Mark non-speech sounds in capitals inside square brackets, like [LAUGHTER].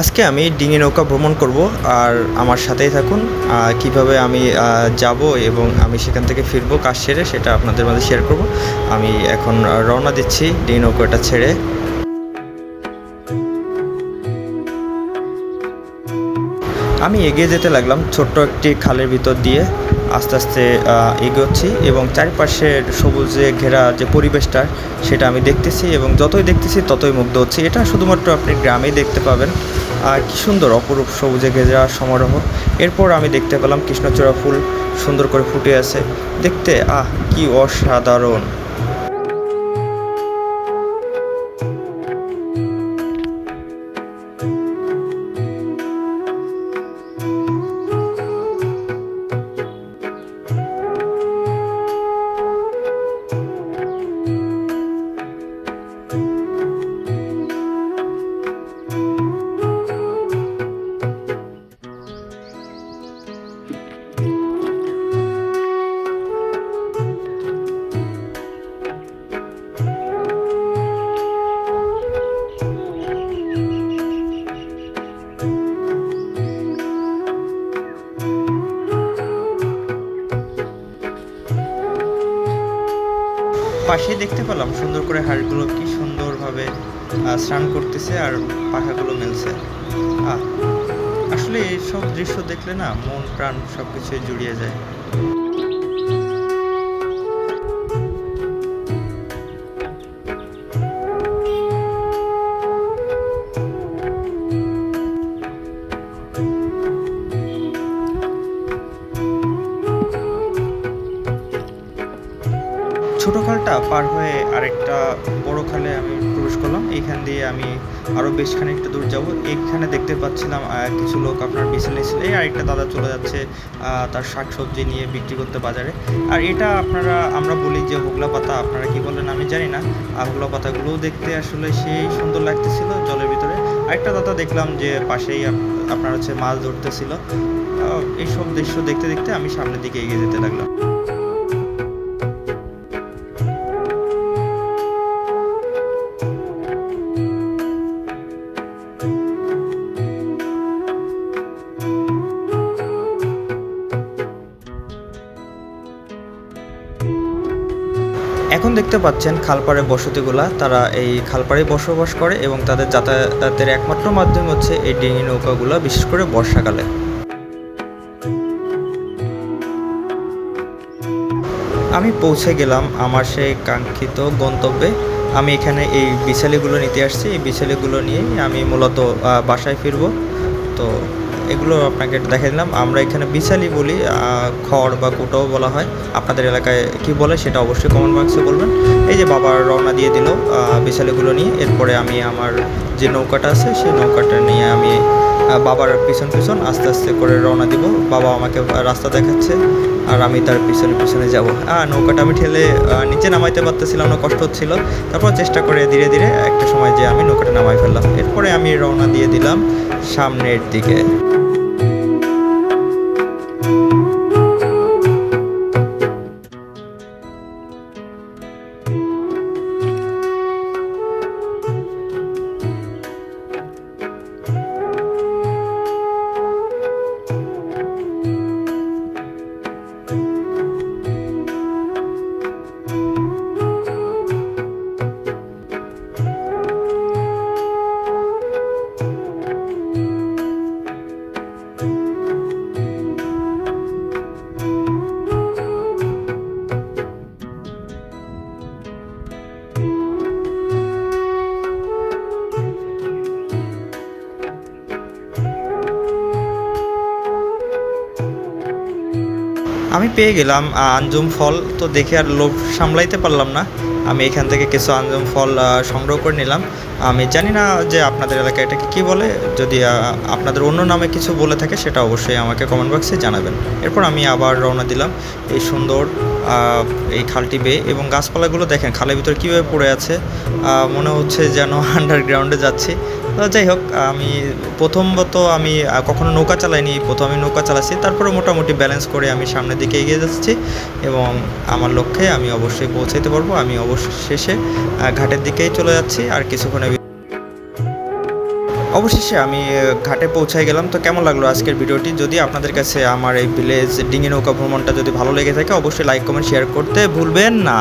আজকে আমি ডিঙি নৌকা ভ্রমণ করব আর আমার সাথেই থাকুন কীভাবে আমি যাব এবং আমি সেখান থেকে ফিরবো, কাজ সেরে সেটা আপনাদের মাঝে শেয়ার করব। আমি এখন রওনা দিচ্ছি ডিঙি নৌকাটা ছেড়ে। আমি এগিয়ে যেতে লাগলাম ছোট্ট একটি খালের ভিতর দিয়ে। আস্তে আস্তে এগোচ্ছি এবং চারপাশের সবুজে ঘেরা যে পরিবেশটা, সেটা আমি দেখতেছি এবং যতই দেখতেছি ততই মুগ্ধ হচ্ছি। এটা শুধুমাত্র আপনি গ্রামেই দেখতে পাবেন। আর কি সুন্দর অপরূপ সবুজে ঘেরা সমারোহ। এরপর আমি দেখতে পেলাম কৃষ্ণচূড়া ফুল সুন্দর করে ফুটে আছে। দেখতে, আহ, কি অসাধারণ। পাশে দেখতে পেলাম সুন্দর করে হাড়গুলো কি সুন্দরভাবে স্নান করতেছে আর পাখাগুলো মেলছে। আসলে এইসব দৃশ্য দেখলে না মন প্রাণ সবকিছু জুড়িয়ে যায়। ছোট খালটা পার হয়ে আরেকটা বড় খালে আমি প্রবেশ করলাম। এইখান দিয়ে আমি আরও বেশ খানিকটা দূর যাব। এইখানে দেখতে পাচ্ছিলাম কিছু লোক আপনার বিছাল নিয়েছিল এই আরেকটা দাদা চলে যাচ্ছে তার শাক সবজি নিয়ে বিক্রি করতে বাজারে। আর এটা আপনারা, আমরা বলি যে হোগলা পাতা, আপনারা কি বলেন আমি জানি না। হোগলা পাতাগুলোও দেখতে আসলে সেই সুন্দর লাগতেছিল জলের ভিতরে। আরেকটা দাদা দেখলাম যে পাশেই আপনার হচ্ছে মাছ ধরতেছিল। এইসব দৃশ্য দেখতে দেখতে আমি সামনের দিকে এগিয়ে যেতে লাগলাম। এখন দেখতে পাচ্ছেন খালপাড়ে বসতিগুলা। তারা এই খালপাড়ে বসবাস করে এবং তাদের যাতায়াতের একমাত্র মাধ্যম হচ্ছে এই ডিঙি নৌকাগুলো, বিশেষ করে বর্ষাকালে। আমি পৌঁছে গেলাম আমার সেই কাঙ্ক্ষিত গন্তব্যে। আমি এখানে এই বিছালিগুলো নিতে আসছি। এই বিছালিগুলো নিয়েই আমি মূলত বাসায় ফিরব। তো এগুলো আপনাকে দেখে দিলাম। আমরা এখানে বিশালই বলি খড় বা কুটাও বলা হয়। আপনাদের এলাকায় কি বলে সেটা অবশ্যই কমেন্ট বক্সে বলবেন। এই যে বাবা রওনা দিয়ে দিল বিশালিগুলো নিয়ে। এরপরে আমি আমার যে নৌকাটা আছে, সেই নৌকাটা নিয়ে আমি বাবার পিছন পিছন আস্তে আস্তে করে রওনা দিব। বাবা আমাকে রাস্তা দেখাচ্ছে আর আমি তার পিছনে পিছনে যাব। আর নৌকাটা আমি ঠেলে নিচে নামাইতে পারতেছিলাম না, কষ্ট হচ্ছিল। তারপর চেষ্টা করে ধীরে ধীরে একটা সময় যে আমি নৌকাটা নামাই ফেললাম। এরপরে আমি রওনা দিয়ে দিলাম সামনের দিকে। আমি পেয়ে গেলাম আঞ্জুম ফল। তো দেখে আর লোভ সামলাইতে পারলাম না। আমি এখান থেকে কিছু আঞ্জুম ফল সংগ্রহ করে নিলাম। আমি জানি না যে আপনাদের এলাকায় এটাকে কী বলে। যদি আপনাদের অন্য নামে কিছু বলে থাকে, সেটা অবশ্যই আমাকে কমেন্ট বক্সে জানাবেন। এরপর আমি আবার রওনা দিলাম এই সুন্দর এই খালটি বেয়ে। এবং গাছপালাগুলো দেখেন, খালের ভিতরে কীভাবে পড়ে আছে। মনে হচ্ছে যেন [LAUGHS] আন্ডারগ্রাউন্ডে যাচ্ছি। যাই হোক, আমি প্রথমত আমি কখনো নৌকা চালাইনি, প্রথম আমি নৌকা চালাচ্ছি। তারপরে মোটামুটি ব্যালেন্স করে আমি সামনের দিকে এগিয়ে যাচ্ছি এবং আমার লক্ষ্যে আমি অবশ্যই পৌঁছাতে পারব। আমি অবশ্যই শেষে ঘাটের দিকেই চলে যাচ্ছি আর কিছুক্ষণে অবশেষে আমি ঘাটে পৌঁছায় গেলাম। তো কেমন লাগল আজকের ভিডিওটি? যদি আপনাদের কাছে আমার এই ভিলেজ ডিঙি নৌকা ভ্রমণটা যদি ভালো লেগে থাকে, অবশ্যই লাইক কমেন্ট শেয়ার করতে ভুলবেন না।